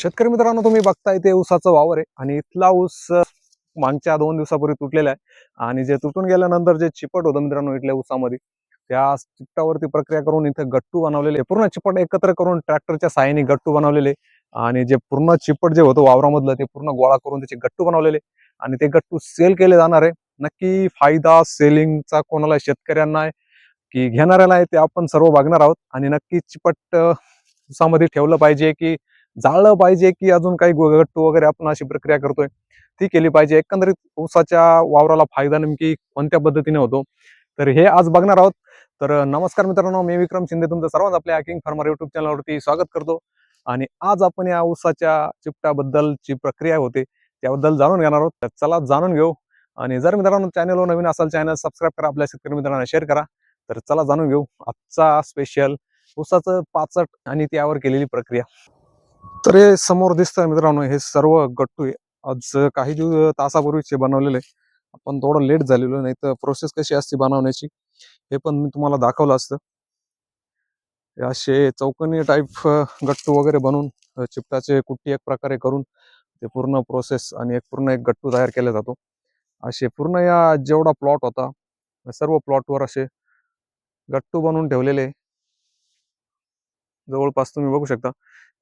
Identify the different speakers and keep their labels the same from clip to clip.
Speaker 1: शेतकरी मित्रांनो तुम्ही बघताय ते ऊसाचं वावर आहे आणि इथला ऊस मागच्या दोन दिवसापूर्वी तुटलेला आहे. आणि जे तुटून गेल्यानंतर जे चिपट होतं मित्रांनो इथल्या ऊसामध्ये त्या चिपटावरती प्रक्रिया करून इथे गट्टू बनवलेले पूर्ण चिपट एकत्र करून ट्रॅक्टरच्या साह्याने गट्टू बनवलेले आणि जे पूर्ण चिपट जे होतं वावरामधलं ते पूर्ण गोळा करून त्याचे गट्टू बनवलेले आणि ते गट्टू सेल केले जाणार आहे. नक्की फायदा सेलिंगचा कोणाला शेतकऱ्यांना आहे की घेणाऱ्याला आहे ते आपण सर्व बघणार आहोत. आणि नक्की चिपट ऊसामध्ये ठेवलं पाहिजे की जाळलं पाहिजे की अजून काही गट्टू वगैरे आपण अशी प्रक्रिया करतोय ती केली पाहिजे. एकंदरीत ऊसाच्या वावराला फायदा नेमकी कोणत्या पद्धतीने होतो? तर हे आज बघणार आहोत. तर नमस्कार मित्रांनो मी विक्रम शिंदे तुमचं सर्वांच आपल्या हॅकिंग फार्मर युट्यूब चॅनलवरती स्वागत करतो. आणि आज आपण या ऊसाच्या चिपटाबद्दलची प्रक्रिया होते त्याबद्दल जाणून घेणार आहोत. तर चला जाणून घेऊ. आणि जर मित्रांनो चॅनलवर नवीन असाल चॅनल सबस्क्राईब करा आपल्या शेतकरी मित्रांना शेअर करा. तर चला जाणून घेऊ. आजचा स्पेशल ऊसाचं पाचट आणि त्यावर केलेली प्रक्रिया. तर हे समोर दिसतंय मित्रांनो हे सर्व गट्टू आहे. आज काही दिवस तासापूर्वीचे बनवलेले आपण थोडं लेट झालेलो नाही तर प्रोसेस कशी असते बनवण्याची हे पण मी तुम्हाला दाखवलं असतं. हे असे चौकनी टाईप गट्टू वगैरे बनवून चिपटाचे कुट्टी एक प्रकारे करून ते पूर्ण प्रोसेस आणि एक पूर्ण एक गट्टू तयार केला जातो. असे पूर्ण या जेवढा प्लॉट होता सर्व प्लॉटवर असे गट्टू बनवून ठेवलेले जवळपास तुम्ही बघू शकता.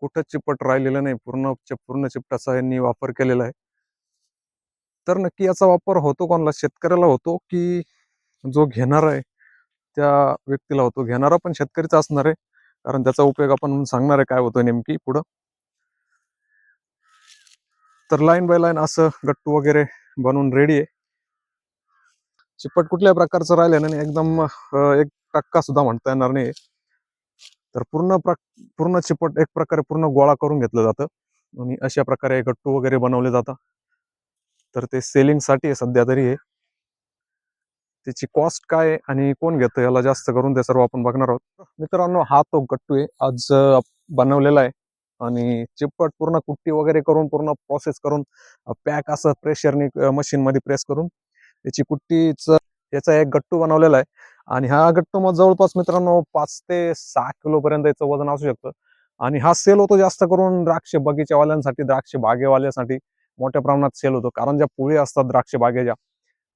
Speaker 1: कुठं चिपट राहिलेलं नाही पूर्ण पूर्ण चिपटाचा यांनी वापर केलेला आहे. तर नक्की याचा वापर होतो कोणाला? शेतकऱ्याला होतो की जो घेणार आहे त्या व्यक्तीला होतो? घेणारा पण शेतकरीचा असणार आहे कारण त्याचा उपयोग आपण सांगणार आहे काय होतो नेमकी पुढं. तर लाईन बाय लाईन असं गट्टू वगैरे बनवून रेडी आहे. चिपट कुठल्या प्रकारचं राहिलं नाही एकदम एक टक्का सुद्धा म्हणता येणार नाही तर पूर्ण प्र पूर्ण चिपट एक प्रकारे पूर्ण गोळा करून घेतलं जातं. आणि अशा प्रकारे गट्टू वगैरे बनवले जातात. तर ते सेलिंगसाठी आहे सध्या तरी हे. त्याची कॉस्ट काय आणि कोण घेतं याला जास्त करून ते सर्व आपण बघणार आहोत. मित्रांनो हा तो गट्टू आहे. आज बनवलेला आहे. आणि चिपट पूर्ण कुट्टी वगैरे करून पूर्ण प्रोसेस करून पॅक असं प्रेशरने मशीन मध्ये प्रेस करून त्याची कुट्टीच याचा एक गट्टू बनवलेला आहे. आणि हा गट्टू मग जवळपास मित्रांनो पाच ते सहा किलो पर्यंत याचं वजन असू शकतं. आणि हा सेल होतो जास्त करून द्राक्ष बगीच्यावाल्यांसाठी द्राक्ष बागेवाल्यासाठी मोठ्या प्रमाणात सेल होतो. कारण ज्या पोळी असतात द्राक्ष बागेच्या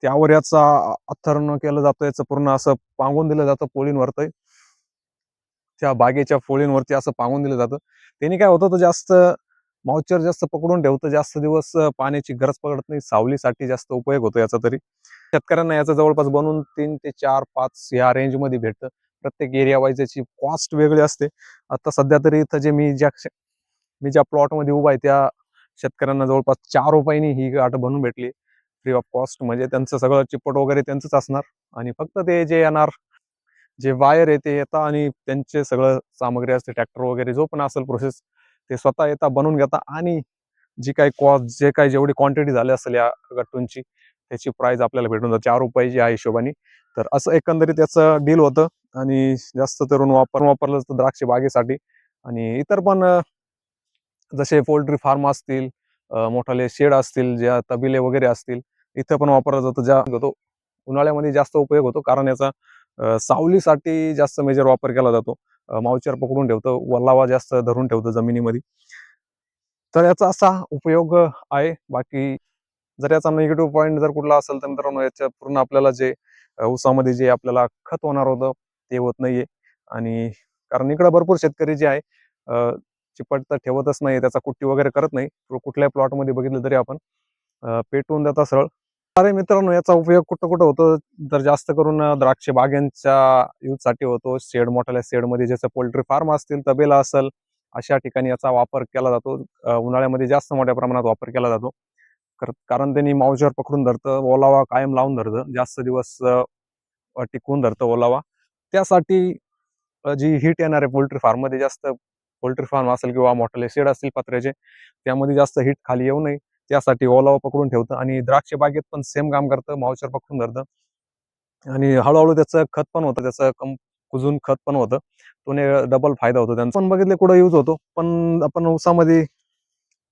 Speaker 1: त्यावर याचा अथरण केलं जातं याचं पूर्ण असं पांगून दिलं जातं पोळींवरती. त्या बागेच्या पोळींवरती असं पांगून दिलं जातं. त्यांनी काय होतं तर जास्त मॉइश्चर जास्त पकडून ठेवतं जास्त दिवस पाण्याची गरज पडत नाही सावलीसाठी जास्त उपयोग होतो याचा तरी. शेतकऱ्यांना याचा जवळपास बनवून तीन ते चार पाच या रेंजमध्ये भेटतं. प्रत्येक एरिया वाईज याची कॉस्ट वेगळी असते. आता सध्या तरी इथं जे मी ज्या मी ज्या प्लॉटमध्ये उभा आहे त्या शेतकऱ्यांना जवळपास चार रुपयांनी ही गाठ बनवून भेटली. फ्री ऑफ कॉस्ट म्हणजे त्यांचं सगळं चिपट वगैरे त्यांचंच असणार. आणि फक्त ते जे येणार जे वायर आहे ते येतात आणि त्यांचे सगळं सामग्री असते ट्रॅक्टर वगैरे जो पण असेल प्रोसेस ते स्वतः येता बनवून घेता आणि जी काही कॉस्ट जे काही जेवढी क्वांटिटी झाली असेल या गट्टूंची त्याची प्राइस आपल्याला भेटून जाते. चार रुपयाची या हिशोबाने. तर असं एकंदरीत त्याचं डील होतं आणि जास्त तरुण वापर वापरलं जातं द्राक्ष बागेसाठी. आणि इतर पण जसे पोल्ट्री फार्म असतील मोठाले शेड असतील ज्या तबिले वगैरे असतील इथं पण वापरलं जातं. ज्या होतो उन्हाळ्यामध्ये जास्त उपयोग होतो. कारण याचा सावलीसाठी जास्त मेजर वापर केला जातो. मावचर पकडून ठेवतं. वल्लावा जास्त धरून ठेवतं जमिनीमध्ये. तर याचा असा उपयोग आहे. बाकी जर याचा निगेटिव्ह पॉईंट जर कुठला असेल तर मित्रांनो याच्या पूर्ण आपल्याला जे उसामध्ये ऊसामध्ये जे आपल्याला खत होणार होतं ते होत नाहीये. आणि कारण इकडे भरपूर शेतकरी जे आहे चिपट तर ठेवतच नाही त्याचा कुट्टी वगैरे करत नाही. कुठल्याही प्लॉटमध्ये बघितलं तरी आपण पेटवून देता सरळ. अरे मित्रांनो याचा उपयोग कुठं कुठं होतो? तर जास्त करून द्राक्ष बागांच्या यूजसाठी होतो. शेड मोठ्या शेडमध्ये जसं पोल्ट्री फार्म असतील तबेला असेल अशा ठिकाणी याचा वापर केला जातो. उन्हाळ्यामध्ये जास्त मोठ्या प्रमाणात वापर केला जातो. कारण त्यांनी मावशीवर पकडून धरतं ओलावा कायम लावून धरतं. जास्त दिवस टिकवून धरतं ओलावा. त्यासाठी जी हीट येणार आहे पोल्ट्री फार्ममध्ये जास्त पोल्ट्री फार्म असेल किंवा मोठाले शेड असतील पत्र्याचे त्यामध्ये जास्त हीट खाली येऊ नये. त्यासाठी ओलावा पकडून ठेवतं आणि द्राक्ष बागेत पण सेम काम करतं मावचर पकडून धरतं. आणि हळूहळू त्याचं खत पण होतं त्याचं कम कुजून खत पण होतं. तो डबल फायदा होतो त्यांचा. पण बघितले कुठं यूज होतो पण आपण ऊसामध्ये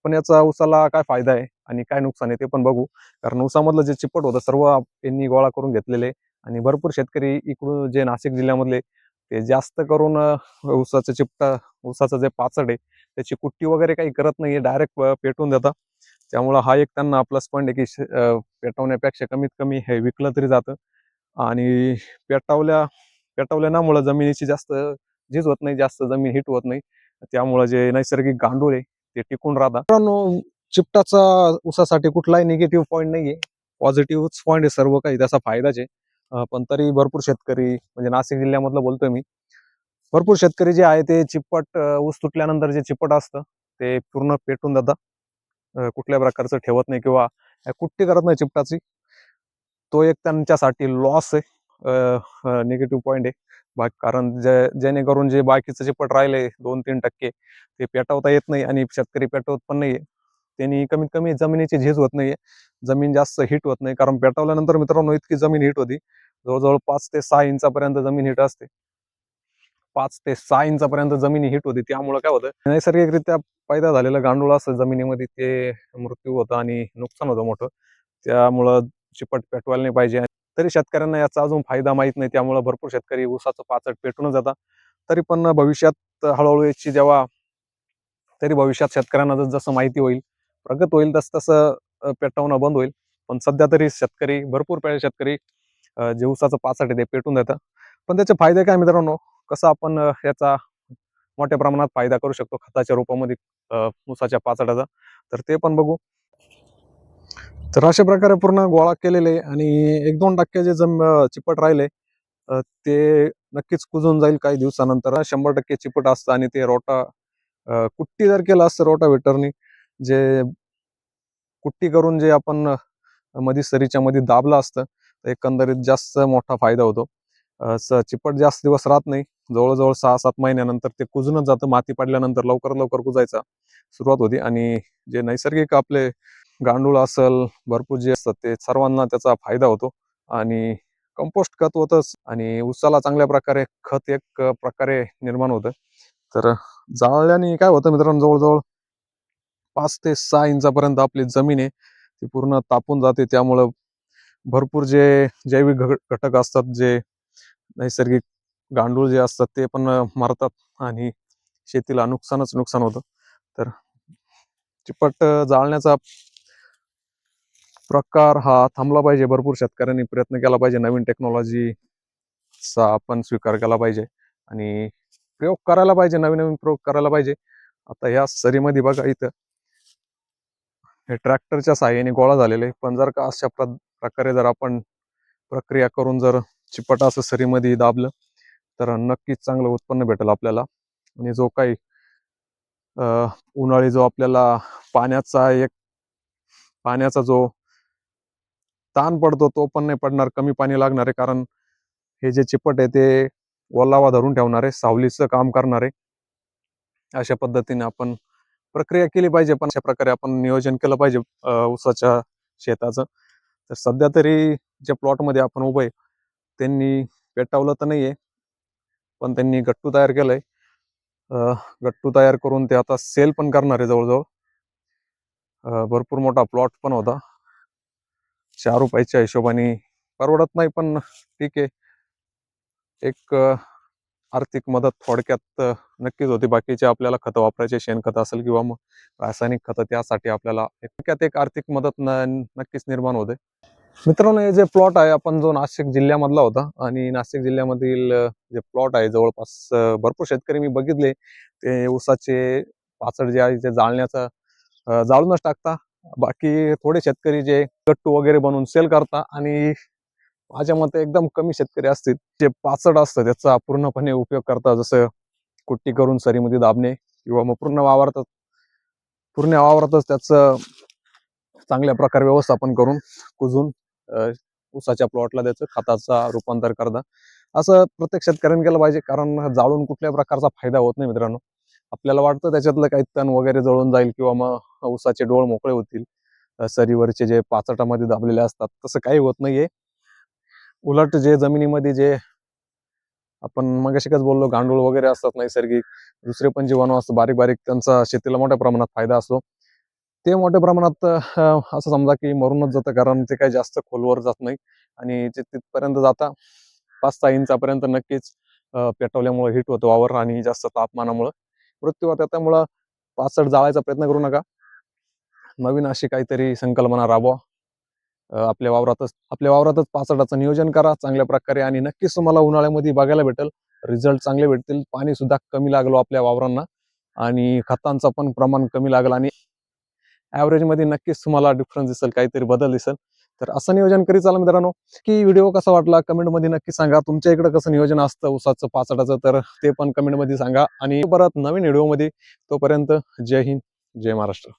Speaker 1: पण याचा ऊसाला काय फायदा आहे आणि काय नुकसान आहे ते पण बघू. कारण ऊसामधलं जे चिपट होतं सर्व यांनी गोळा करून घेतलेले आणि भरपूर शेतकरी इकडून जे नाशिक जिल्ह्यामधले ते जास्त करून ऊसाचं चिपटा ऊसाचं जे पाचड आहे त्याची कुट्टी वगैरे काही करत नाही डायरेक्ट पेटवून देतात. त्यामुळं हा एक त्यांना आपला पॉईंट आहे की पेटवण्यापेक्षा कमीत कमी हे विकलं तरी जातं. आणि पेटवल्या पेटवल्यामुळं जमिनीची जास्त झीज होत नाही जास्त जमीन हिट होत नाही. त्यामुळं जे नैसर्गिक गांडूळ आहे ते टिकून राहतात. मित्रांनो चिपटाचा ऊसासाठी कुठलाही निगेटिव्ह पॉईंट नाहीये. पॉझिटिव्हच पॉईंट आहे सर्व काही त्याचा फायदाच आहे. पण तरी भरपूर शेतकरी म्हणजे नाशिक जिल्ह्यामधलं बोलतोय मी. भरपूर शेतकरी जे आहे ते चिप्पट ऊस तुटल्यानंतर जे चिप्पट असतं ते पूर्ण पेटून जातात. कुठल्या प्रकारचं ठेवत नाही किंवा कुट्टी करत नाही चिपटाची तो एक त्यांच्यासाठी लॉस आहे. निगेटिव्ह पॉईंट आहे. बाकी कारण जे जेणेकरून जे बाकीचं चिपट राहिले दोन तीन टक्के ते पेटवता येत नाही आणि शेतकरी पेटवत पण नाहीये. त्यांनी कमीत कमी जमिनीची झीज होत नाहीये. जमीन जास्त हिट होत नाही. कारण पेटवल्यानंतर मित्रांनो इतकी जमीन हिट होती. जवळजवळ पाच ते सहा इंचापर्यंत जमीन हिट असते. पाच ते सहा इंचापर्यंत जमीन हिट होती. त्यामुळं काय होतं? नैसर्गिकरित्या पैदा झालेलं गांडूळ असं जमिनीमध्ये ते मृत्यू होतं आणि नुकसान होतं मोठं. त्यामुळं चिपट पेटवायला नाही पाहिजे. तरी शेतकऱ्यांना याचा अजून फायदा माहीत नाही. त्यामुळं भरपूर शेतकरी ऊसाचं पाचट पेटूनच जातात. तरी पण भविष्यात हळूहळू याची जेव्हा तरी भविष्यात शेतकऱ्यांना जसं जसं माहिती होईल प्रगत होईल तसं तसं पेटवणं बंद होईल. पण सध्या तरी शेतकरी भरपूर पेळ शेतकरी जे ऊसाचं पाचट आहे ते पेटून देतं पण त्याचे फायदे काय मित्रांनो? कसं आपण याचा मोठ्या प्रमाणात फायदा करू शकतो खताच्या रूपामध्ये? अं, ऊसाच्या तर ते पण बघू. तर अशा प्रकारे पूर्ण गोळा केलेले आणि एक दोन टक्के जे जम चिपट राहिले ते नक्कीच कुजून जाईल काही दिवसानंतर. शंभर टक्के चिपट असतं आणि ते रोटा कुट्टी जर केलं असतं रोटावेटरनी जे कुट्टी करून जे आपण मध्ये सरीच्या मध्ये दाबलं असतं तर एकंदरीत जास्त मोठा फायदा होतो. चिपट जास्त दिवस राहत नाही. जवळजवळ सहा सात महिन्यानंतर ते कुजूनच जातं. माती पडल्यानंतर लवकर लवकर कुजायचा. सुरुवात होती आणि जे नैसर्गिक आपले गांडूळ असल भरपूर जे असतात ते सर्वांना त्याचा फायदा होतो. आणि कंपोस्ट खत होतच आणि उसाला चांगल्या प्रकारे खत एक प्रकारे निर्माण होतं. तर जाळल्याने काय होतं मित्रांनो जवळजवळ पाच ते सहा इंचापर्यंत आपली जमीन आहे ती पूर्ण तापून जाते. त्यामुळं भरपूर जे जैविक घ- घटक असतात जे नैसर्गिक गांडूळ जे असतात ते पण मारतात आणि शेतीला नुकसानच नुकसान होतं. तर चिपट जाळण्याचा प्रकार हा थांबला पाहिजे. भरपूर शेतकऱ्यांनी प्रयत्न केला पाहिजे. नवीन टेक्नॉलॉजीचा आपण स्वीकार केला पाहिजे आणि प्रयोग करायला पाहिजे. नवीन नवीन प्रयोग करायला पाहिजे. आता या सरीमध्ये बघा इथं. हे ट्रॅक्टरच्या साह्याने गोळा झालेले पण जर का अशा प्र- प्रकारे जर आपण प्रक्रिया करून जर चिपट असं सरीमध्ये दाबलं तर नक्कीच चांगलं उत्पन्न भेटेल आपल्याला. आणि जो काही उन्हाळी जो आपल्याला पाण्याचा एक पाण्याचा जो ताण पडतो तो पण नाही पडणार कमी पाणी लागणार. आहे कारण हे जे चिपट आहे ते ओलावा धरून ठेवणार आहे सावलीचं काम करणार. आहे अशा पद्धतीने आपण प्रक्रिया केली पाहिजे. पण अशा प्रकारे आपण नियोजन केलं पाहिजे ऊसाच्या शेताचं. तर सध्या तरी ज्या प्लॉटमध्ये आपण उभं आहे त्यांनी पेटावलं तर नाहीये पण त्यांनी गट्टू तयार केलंय. आहे गट्टू तयार करून ते आता सेल पण करणार आहे जवळजवळ. भरपूर मोठा प्लॉट पण होता. चार रुपयाच्या हिशोबाने परवडत नाही पण ठीक आहे. एक आर्थिक मदत थोडक्यात नक्कीच होती. बाकीचे आपल्याला खतं वापरायचे शेणखत असेल किंवा मग रासायनिक खतं त्यासाठी आपल्याला थोडक्यात एक आर्थिक मदत न- नक्कीच निर्माण होते. मित्रांनो हे जे प्लॉट आहे आपण जो नाशिक जिल्ह्यामधला होता आणि नाशिक जिल्ह्यामधील जे प्लॉट आहे जवळपास भरपूर शेतकरी मी बघितले. ते ऊसाचे पाचड जे आहे ते जाळण्याचा जाळूनच टाकता. बाकी थोडे शेतकरी जे गट्टू वगैरे बनवून सेल करता आणि माझ्या मते एकदम कमी शेतकरी असतील. जे पाचड असतं त्याचा पूर्णपणे उपयोग करतात जसं कुट्टी करून सरीमध्ये दाबणे किंवा मग पूर्ण वावरतात. पूर्ण वावरातच त्याचं चांगल्या प्रकारे व्यवस्थापन करून कुजून ऊसाच्या प्लॉटला त्याचं खताचा रूपांतर करणं. असं प्रत्येक शेतकऱ्यांनी केलं पाहिजे कारण जाळून कुठल्या प्रकारचा फायदा होत नाही मित्रांनो. आपल्याला वाटतं त्याच्यातलं काही तण वगैरे जळून जाईल किंवा मग ऊसाचे डोळ मोकळे होतील. सरीवरचे जे पाचटामध्ये दाबलेले असतात तसं काही होत नाहीये. उलट जे जमिनीमध्ये जे आपण मग शिकच बोललो गांडूळ वगैरे असतात नैसर्गिक. दुसरे पण जीवाणू असतात बारीक बारीक त्यांचा शेतीला मोठ्या प्रमाणात फायदा असतो. ते मोठ्या प्रमाणात असं समजा की मरूनच जातं कारण ते काही जास्त खोलवर जात नाही आणि ते तिथपर्यंत जाता पाच सहा इंचापर्यंत नक्कीच पेटवल्यामुळे हिट होतो वावर आणि जास्त तापमानामुळं. मृत्यू होतात त्यामुळं पाचट जाळायचा प्रयत्न करू नका. नवीन अशी काहीतरी संकल्पना राबवा. आपल्या वावरातच आपल्या वावरातच पाचटाचं नियोजन करा चांगल्या प्रकारे आणि नक्कीच तुम्हाला उन्हाळ्यामध्ये बघायला भेटेल. रिझल्ट चांगले भेटतील. पाणी सुद्धा कमी लागलो आपल्या वावरांना आणि खतांचं पण प्रमाण कमी लागलं आणि ॲव्हरेजमध्ये नक्कीच तुम्हाला डिफरन्स दिसेल काहीतरी बदल दिसेल. तर असं नियोजन करी चाला मित्रांनो. की व्हिडिओ कसा वाटला कमेंटमध्ये नक्की सांगा. तुमच्या इकडे कसं नियोजन असतं उसाचं पाचटाचं तर ते पण कमेंटमध्ये सांगा. आणि परत नवीन व्हिडिओमध्ये तोपर्यंत जय हिंद जय महाराष्ट्र.